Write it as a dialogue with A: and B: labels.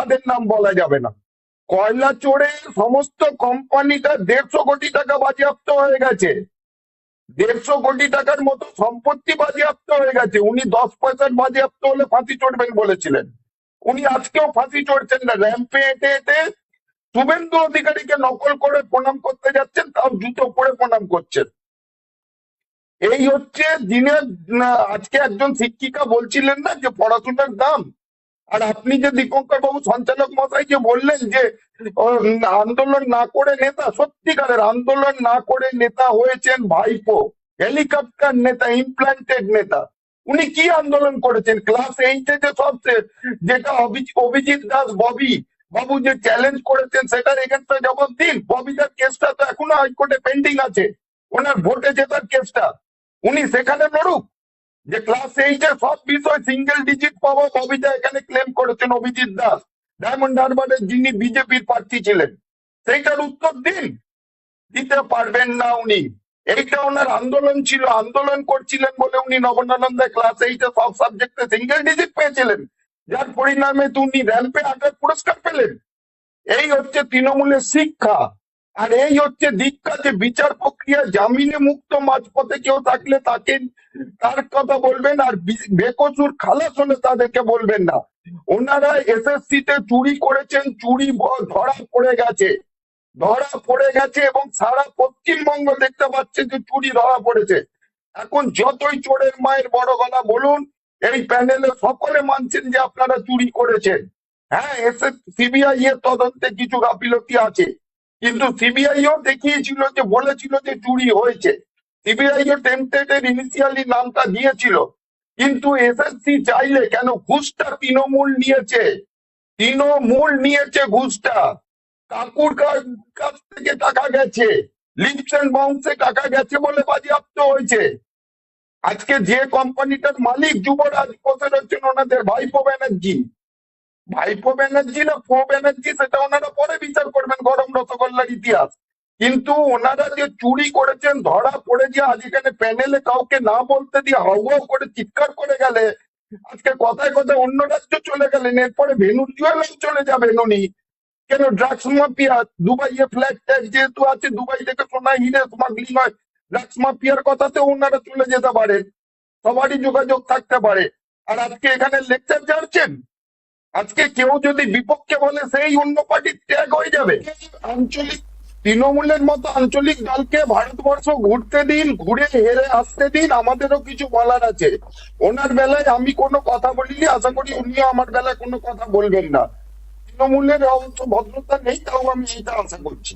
A: তাদের নাম বলা যাবে না। কয়লা চোরে সমস্ত কোম্পানিটা দেড়শো কোটি টাকা বাজেয়াপ্ত হয়ে গেছে। দেড়শো কোটি টাকার মতো সম্পত্তি বাজেয়াপ্ত হয়ে গেছে। উনি দশ পয়সার বাজেয়াপ্ত হলে ফাঁসি চড়বেন বলেছিলেন। উনি আজকেও ফাঁসি চড়ছেন না। র্যাম্পে হেঁটে হেঁটে শুভেন্দু অধিকারীকে নকল করে প্রণাম করতে যাচ্ছেন, তাও জুতো পরে প্রণাম করছেন। এই হচ্ছে দিনের আজকে একজন শিক্ষিকা বলছিলেন না যে পড়াশোনার দাম আর আপনি যে দীপঙ্কর বাবু সঞ্চালক মশাই যে বললেন যে আন্দোলন না করে নেতা, সত্যিকারের আন্দোলন না করে নেতা হয়েছেন ভাইপো, হেলিকপ্টার নেতা ইমপ্লান্টেড নেতা। উনি কি আন্দোলন করেছেন? ক্লাস এইটে যে সব সে- যেটা অভি- অভিজিৎ দাস, ববি বাবু যে চ্যালেঞ্জ করেছেন সেটার এগেনস্টে জবাব দিন ববিদার কেসটা তো এখনও হাইকোর্টে পেন্ডিং আছে। ওনার ভোটে জেতার কেসটা। উনি সেখানে লড়ুক। যে ক্লাস এইটে সব বিষয় সিঙ্গেল ডিজিট পাবো ববিতা এখানে ক্লেম করেছেন অভিজিৎ দাস। ডায়মন্ড হারবারের যিনি বিজেপির প্রার্থী ছিলেন। সেইটার উত্তর দিন। দিতে পারবেন না উনি। এইটা ওনার আন্দোলন ছিল। আন্দোলন করছিলেন বলে উনি নবনানন্দায় ক্লাস এইটে সব সাবজেক্টে সিঙ্গেল ডিজিট পেয়েছিলেন। যার পরিণামে উনি র্যাম্পে আটার পুরস্কার পেলেন। এই হচ্ছে তৃণমূলের শিক্ষা। আর এই হচ্ছে দীক্ষা যে বিচার প্রক্রিয়া, জামিনে মুক্ত মাঝপথে কেউ থাকলে তাকে তার কথা বলবেন আর বেকসুর খালাস হলে তাদেরকে বলবেন না। ওনারা এসএসসি তে চুরি করেছেন, চুরি ধরা পড়ে গেছে। ধরা পড়ে গেছে এবং সারা পশ্চিমবঙ্গ দেখতে পাচ্ছে যে চুরি ধরা পড়েছে। এখন যতই চোরের মায়ের বড় গলা বলুন, এই প্যানেলে সকলে মানছেন যে আপনারা চুরি করেছেন। হ্যাঁ এসে সিবিআই এর তদন্তে কিছু গাফিলতি আছে। কিন্তু সিবিআই ও দেখিয়েছিল যে, বলেছিল যে চুরি হয়েছে। সিবিআই ও টেন্টেড ইনিশিয়ালি নামটা দিয়েছিল। কিন্তু এসএসসি চাইলে কেন ঘুষটা তৃণমূল নিয়েছে? তৃণমূল নিয়েছে ঘুষটা। কাকুর কাছ থেকে টাকা গেছে। লিপস এন্ড বাউন্সে টাকা গেছে বলে বাজেয়াপ্ত হয়েছে। আজকে যে কোম্পানিটার মালিক যুবরাজ বসে রয়েছেন ওনাদের ভাইপো ব্যানার্জি। ভাইপো ব্যানার্জি না ফো ব্যানার্জি, সেটা ওনারা পরে বিচার করবেন গরম রসগোল্লার ইতিহাস। কিন্তু ওনারা যে চুরি করেছেন, ধরা পড়ে যে আজ এখানে প্যানেলে কাউকে না বলতে দিয়ে হাউ করে চিৎকার করে গেলে, আজকে কথায় কথায় অন্য রাজ্য চলে গেলেন, এরপরে ভেনুজুয়েলাও চলে যাবেন উনি। কেন ড্রাগস মাফিয়া, দুবাইয়ে ফ্ল্যাট ট্যাক্স যেহেতু আছে, দুবাই থেকে সোনা, হিরে, স্মাগলিং হয়, ড্রাগস মাফিয়ার কথাতে ওনারা চলে যেতে পারেন সবারই যোগাযোগ থাকতে পারে। আর আজকে এখানে লেকচার যাচ্ছেন? আজকে কেউ যদি বিপক্ষে বলে সেই অন্য পার্টির ত্যাগ হয়ে যাবে। আঞ্চলিক তৃণমূলের মতো আঞ্চলিক দলকে ভারতবর্ষ ঘুরতে দিন ঘুরে হেরে আসতে দিন আমাদেরও কিছু বলার আছে। ওনার বেলায় আমি কোনো কথা বলিনি আশা করি উনিও আমার বেলায় কোনো কথা বলবেন না। তৃণমূলের অবশ্য ভদ্রতা নেই তাও আমি এটা আশা করছি।